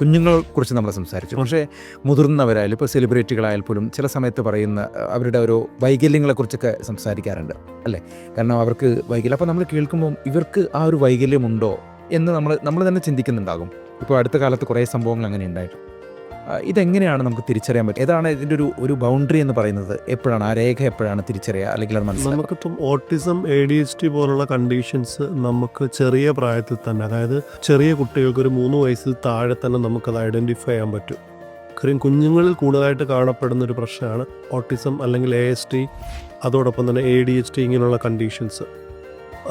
കുഞ്ഞുങ്ങളെ കുറിച്ച് നമ്മൾ സംസാരിച്ചു പക്ഷേ മുതിർന്നവരായാലും ഇപ്പോൾ സെലിബ്രിറ്റികളായാൽ പോലും ചില സമയത്ത് പറയുന്ന അവരുടെ ഒരു വൈകല്യങ്ങളെക്കുറിച്ചൊക്കെ സംസാരിക്കാറുണ്ട്. അല്ലേ? കാരണം അവർക്ക് വൈകല്യം. അപ്പോൾ നമ്മൾ കേൾക്കുമ്പോൾ ഇവർക്ക് ആ ഒരു വൈകല്യമുണ്ടോ എന്ന് നമ്മൾ നമ്മൾ തന്നെ ചിന്തിക്കുന്നുണ്ടാകും. ഇപ്പോൾ അടുത്ത കാലത്ത് കുറേ സംഭവങ്ങൾ അങ്ങനെ ഉണ്ടായിട്ട് ആ, ഇതെങ്ങനെയാണ് നമുക്ക് തിരിച്ചറിയാൻ പറ്റും ഏതാണ് ഇതിന്റെ ഒരു ഒരു ബൗണ്ടറി എന്ന് പറയുന്നത്? എപ്പോഴാണ്? ആ രേഖ എപ്പോഴാണ് തിരിച്ചറിയുക? അല്ലെങ്കിൽ അത് മനസ്സിലാക്കുക. നമുക്കിപ്പം autism A D S T പോലുള്ള കണ്ടീഷൻസ് നമുക്ക് ചെറിയ പ്രായത്തിൽ തന്നെ അതായത് ചെറിയ കുട്ടികൾക്ക് ഒരു മൂന്ന് വയസ്സിൽ താഴെ തന്നെ നമുക്കത് ഐഡന്റിഫൈ ചെയ്യാൻ പറ്റും. കാര്യം കുഞ്ഞുങ്ങളിൽ കൂടുതലായിട്ട് കാണപ്പെടുന്ന ഒരു പ്രശ്നമാണ് ഓട്ടിസം അല്ലെങ്കിൽ എ എസ് ടി അതോടൊപ്പം തന്നെ എ ഡി എച്ച് ടി ഇങ്ങനെയുള്ള കണ്ടീഷൻസ്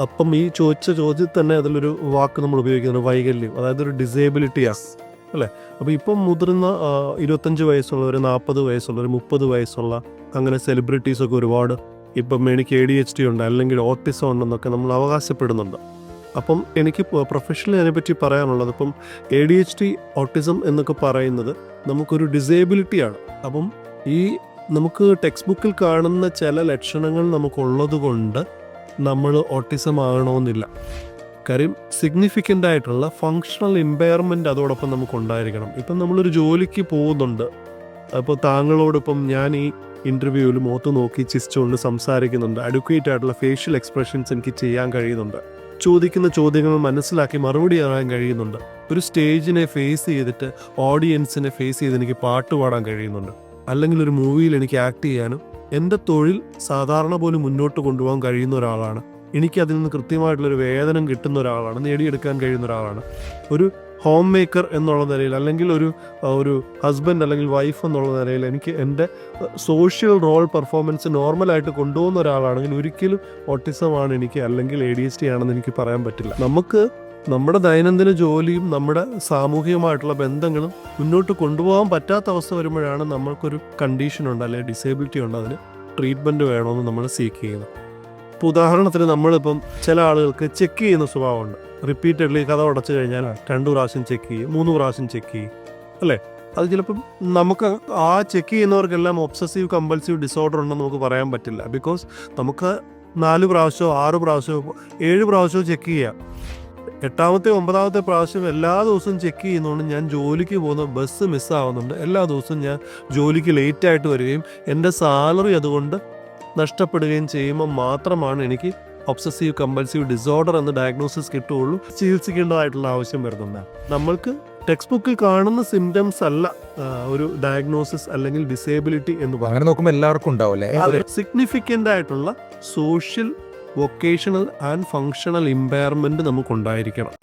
അപ്പം ഈ ചോദിച്ച ചോദ്യത്തിൽ തന്നെ അതിലൊരു വാക്ക് നമ്മൾ ഉപയോഗിക്കുന്നത് വൈകല്യം അതായത് ഒരു ഡിസേബിലിറ്റിയാണ് അല്ലേ? അപ്പോൾ ഇപ്പം മുതിർന്ന ഇരുപത്തഞ്ച് വയസ്സുള്ളവർ നാൽപ്പത് വയസ്സുള്ളവർ മുപ്പത് വയസ്സുള്ള അങ്ങനെ സെലിബ്രിറ്റീസൊക്കെ ഒരുപാട് ഇപ്പം എനിക്ക് എ ഡി എച്ച് ഡി ഉണ്ട് അല്ലെങ്കിൽ ഓട്ടിസം ഉണ്ടെന്നൊക്കെ നമ്മൾ അവകാശപ്പെടുന്നുണ്ട്. അപ്പം എനിക്ക് പ്രൊഫഷണലി അതിനെപ്പറ്റി പറയാനുള്ളത് ഇപ്പം A D H D autism എന്നൊക്കെ പറയുന്നത് നമുക്കൊരു ഡിസേബിലിറ്റിയാണ് അപ്പം ഈ നമുക്ക് ടെക്സ്റ്റ് ബുക്കിൽ കാണുന്ന ചില ലക്ഷണങ്ങൾ നമുക്കുള്ളത് കൊണ്ട് നമ്മൾ ഓട്ടിസം ആകണമെന്നില്ല. കാര്യം സിഗ്നിഫിക്കന്റ് ആയിട്ടുള്ള ഫങ്ഷണൽ ഇമ്പയർമെന്റ് അതോടൊപ്പം നമുക്ക് ഉണ്ടായിരിക്കണം. ഇപ്പം നമ്മളൊരു ജോലിക്ക് പോകുന്നുണ്ട്. അപ്പോൾ താങ്കളോടൊപ്പം ഞാൻ ഈ ഇന്റർവ്യൂവിൽ മുഖത്ത് നോക്കി ചിരിച്ചുകൊണ്ട് സംസാരിക്കുന്നുണ്ട്. അഡ്വക്കേറ്റ് ആയിട്ടുള്ള ഫേഷ്യൽ എക്സ്പ്രഷൻസ് എനിക്ക് ചെയ്യാൻ കഴിയുന്നുണ്ട്. ചോദിക്കുന്ന ചോദ്യങ്ങൾ മനസ്സിലാക്കി മറുപടി പറയാൻ കഴിയുന്നുണ്ട്. ഒരു സ്റ്റേജിനെ ഫേസ് ചെയ്തിട്ട് ഓഡിയൻസിനെ ഫേസ് ചെയ്ത് എനിക്ക് പാട്ട് പാടാൻ കഴിയുന്നുണ്ട്. അല്ലെങ്കിൽ ഒരു മൂവിയിൽ എനിക്ക് ആക്ട് ചെയ്യാനും എന്റെ തൊഴിൽ സാധാരണ പോലും മുന്നോട്ട് കൊണ്ടുപോകാൻ കഴിയുന്ന ഒരാളാണ് എനിക്ക് അതിൽ നിന്ന് കൃത്യമായിട്ടുള്ളൊരു വേതനം കിട്ടുന്ന ഒരാളാണ് നേടിയെടുക്കാൻ കഴിയുന്ന ഒരാളാണ്. ഒരു ഹോം മേക്കർ എന്നുള്ള നിലയിൽ അല്ലെങ്കിൽ ഒരു ഒരു ഹസ്ബൻഡ് അല്ലെങ്കിൽ വൈഫ് എന്നുള്ള നിലയിൽ എനിക്ക് എന്റെ സോഷ്യൽ റോൾ പെർഫോമൻസ് നോർമലായിട്ട് കൊണ്ടുപോകുന്ന ഒരാളാണെങ്കിൽ ഒരിക്കലും ഓട്ടിസമാണ് എനിക്ക് അല്ലെങ്കിൽ എ ഡി എസ് ടി ആണെന്ന് എനിക്ക് പറയാൻ പറ്റില്ല. നമുക്ക് നമ്മുടെ ദൈനംദിന ജോലിയും നമ്മുടെ സാമൂഹികമായിട്ടുള്ള ബന്ധങ്ങളും മുന്നോട്ട് കൊണ്ടുപോകാൻ പറ്റാത്ത അവസ്ഥ വരുമ്പോഴാണ് നമ്മൾക്കൊരു കണ്ടീഷൻ ഉണ്ട് അല്ലെങ്കിൽ ഡിസേബിലിറ്റി ഉണ്ട് അതിന് ട്രീറ്റ്മെന്റ് വേണമെന്ന് നമ്മൾ സീക്ക് ചെയ്യുന്നത്. ഇപ്പോൾ ഉദാഹരണത്തിന് നമ്മളിപ്പം ചില ആളുകൾക്ക് ചെക്ക് ചെയ്യുന്ന സ്വഭാവമുണ്ട്. റിപ്പീറ്റഡ്ലി കഥ ഉടച്ചു കഴിഞ്ഞാൽ രണ്ടു പ്രാവശ്യം ചെക്ക് ചെയ്യും മൂന്ന് പ്രാവശ്യം ചെക്ക് ചെയ്യും അല്ലേ? അത് ചിലപ്പം നമുക്ക് ആ ചെക്ക് ചെയ്യുന്നവർക്കെല്ലാം ഒബ്സസീവ് കമ്പൾസീവ് ഡിസോർഡർ ഉണ്ടെന്ന് നമുക്ക് പറയാൻ പറ്റില്ല. ബിക്കോസ് നമുക്ക് നാല് പ്രാവശ്യമോ ആറ് പ്രാവശ്യമോ ഏഴ് പ്രാവശ്യമോ ചെക്ക് ചെയ്യാം. എട്ടാമത്തെ ഒമ്പതാമത്തെ പ്രാവശ്യം എല്ലാ ദിവസവും ചെക്ക് ചെയ്യുന്നതുകൊണ്ട് ഞാൻ ജോലിക്ക് പോകുന്ന ബസ് മിസ്സാവുന്നുണ്ട് എല്ലാ ദിവസവും ഞാൻ ജോലിക്ക് ലേറ്റായിട്ട് വരികയും എന്റെ സാലറി അതുകൊണ്ട് നഷ്ടപ്പെടുകയും ചെയ്യുമ്പോൾ മാത്രമാണ് എനിക്ക് ഒബ്സസീവ് കമ്പൽസീവ് ഡിസോർഡർ എന്ന ഡയഗ്നോസിസ് കിട്ടുകയുള്ളൂ. ചികിത്സിക്കേണ്ടതായിട്ടുള്ള ആവശ്യം വരുന്നുണ്ട്. നമ്മൾക്ക് ടെക്സ്റ്റ് ബുക്കിൽ കാണുന്ന സിംറ്റംസ് അല്ല ഒരു ഡയഗ്നോസിസ് അല്ലെങ്കിൽ ഡിസേബിലിറ്റി എന്ന് പറയുന്നത് നോക്കുമ്പോൾ എല്ലാവർക്കും ഉണ്ടാവില്ലേ സിഗ്നിഫിക്കന്റ് ആയിട്ടുള്ള social vocational and functional impairment നമുക്കുണ്ടായിരിക്കണം